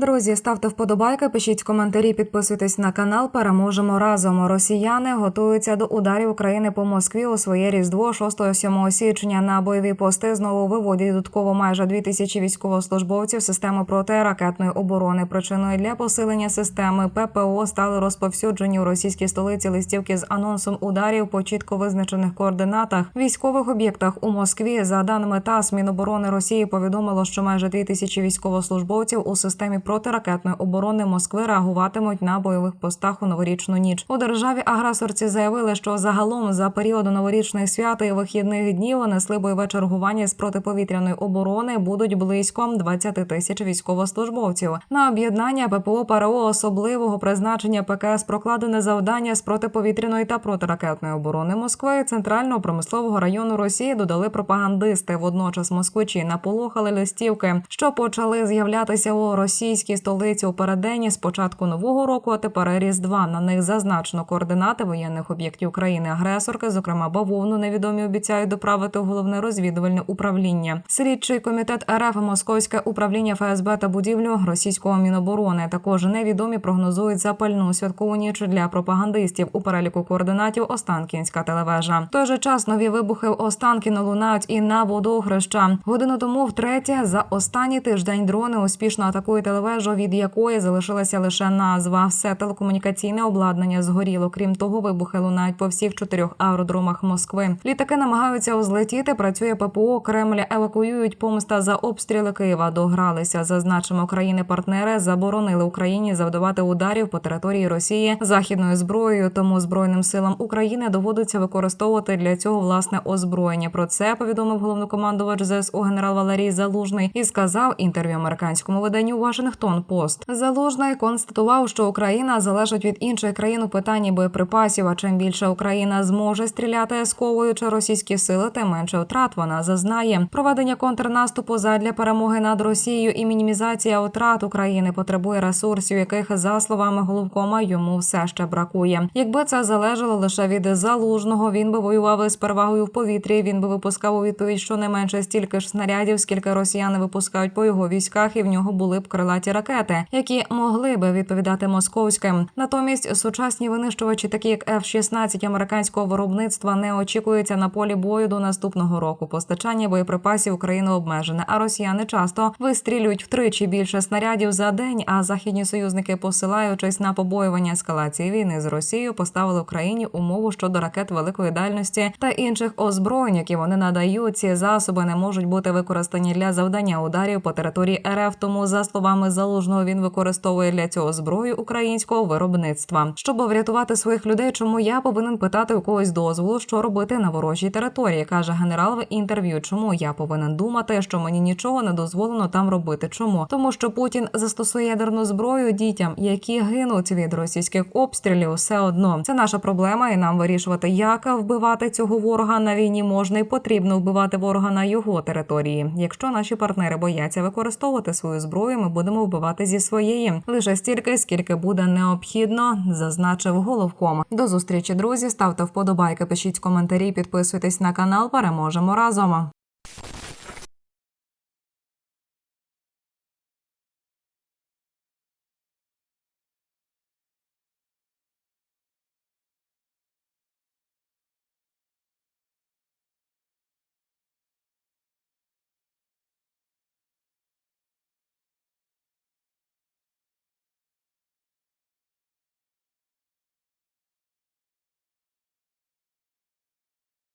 Друзі, ставте вподобайки, пишіть коментарі, підписуйтесь на канал. Переможемо разом. Росіяни готуються до ударів України по Москві у своє різдво 6-7 січня. На бойові пости знову виводять додатково майже 2 тисячі військовослужбовців системи протиракетної оборони. Причиною для посилення системи ППО стали розповсюджені у російській столиці листівки з анонсом ударів по чітко визначених координатах військових об'єктах у Москві. За даними ТАСС, Міноборони Росії повідомило, що майже 2 тисячі військовослужбовців у системі протиракетної оборони Москви реагуватимуть на бойових постах у новорічну ніч. У державі агресорці заявили, що загалом за періоду новорічних свят і вихідних днів несли бойове чергування з протиповітряної оборони будуть близько 20 тисяч військовослужбовців. На об'єднання ППО ПРО особливого призначення ПКС прокладене завдання з протиповітряної та протиракетної оборони Москви центрального промислового району Росії додали пропагандисти. Водночас москвичі наполохали листівки, що почали з'являтися у російській столиці у переддень з початку нового року. А тепер різдва на них зазначено координати воєнних об'єктів країни-агресорки, зокрема бавовну, невідомі обіцяють доправити у головне розвідувальне управління. Слідчий комітет РФ Московське управління ФСБ та будівлю російського міноборони. Також невідомі прогнозують запальну святкову ніч для пропагандистів у переліку координатів Останкінська телевежа. В той же час нові вибухи в Останкіно лунають і на водохреща. Годину тому втретє за останній тиждень дрони успішно атакують телевежу, від якої залишилася лише назва. Все телекомунікаційне обладнання згоріло. Крім того, вибухи лунають по всіх чотирьох аеродромах Москви. Літаки намагаються узлетіти. Працює ППО. Кремля евакуюють помста за обстріли Києва. Догралися. Зазначимо, країни-партнери заборонили Україні завдавати ударів по території Росії західною зброєю. Тому збройним силам України доводиться використовувати для цього власне озброєння. Про це повідомив головнокомандувач ЗСУ генерал Валерій Залужний і сказав інтерв'ю американському виданню Вашингтон Пост. Залужний констатував, що Україна залежить від інших країн у питанні боєприпасів. А чим більше Україна зможе стріляти сковуючи російські сили, тим менше втрат вона зазнає. Проведення контрнаступу задля перемоги над Росією і мінімізація втрат України потребує ресурсів, яких за словами головкома йому все ще бракує. Якби це залежало лише від залужного, він би воював із перевагою в повітрі. Він би випускав у відповідь щонайменше стільки ж снарядів, скільки росіяни випускають по його військах, і в нього були б крилаті ракети, які могли би відповідати московським. Натомість сучасні винищувачі, такі як F-16 американського виробництва, не очікуються на полі бою до наступного року. Постачання боєприпасів України обмежене, а росіяни часто вистрілюють втричі більше снарядів за день. А західні союзники, посилаючись на побоювання ескалації війни з Росією, поставили Україні умову щодо ракет великої дальності та інших озброєнь, які вони надають. Ці засоби не можуть бути використані для завдання ударів по території РФ. Тому, за словами залужного, він використовує для цього зброю українського виробництва. Щоб врятувати своїх людей, чому я повинен питати у когось дозволу, що робити на ворожій території, каже генерал в інтерв'ю. Чому я повинен думати, що мені нічого не дозволено там робити? Чому тому, що Путін застосує ядерну зброю дітям, які гинуть від російських обстрілів, все одно це наша проблема, і нам вирішувати, як вбивати цього ворога на війні можна і потрібно вбивати ворога на його території. Якщо наші партнери бояться використовувати свою зброю, ми будемо вбивати зі своєї лише стільки, скільки буде необхідно, зазначив головком. До зустрічі, друзі. Ставте вподобайки, пишіть коментарі, підписуйтесь на канал. Переможемо разом.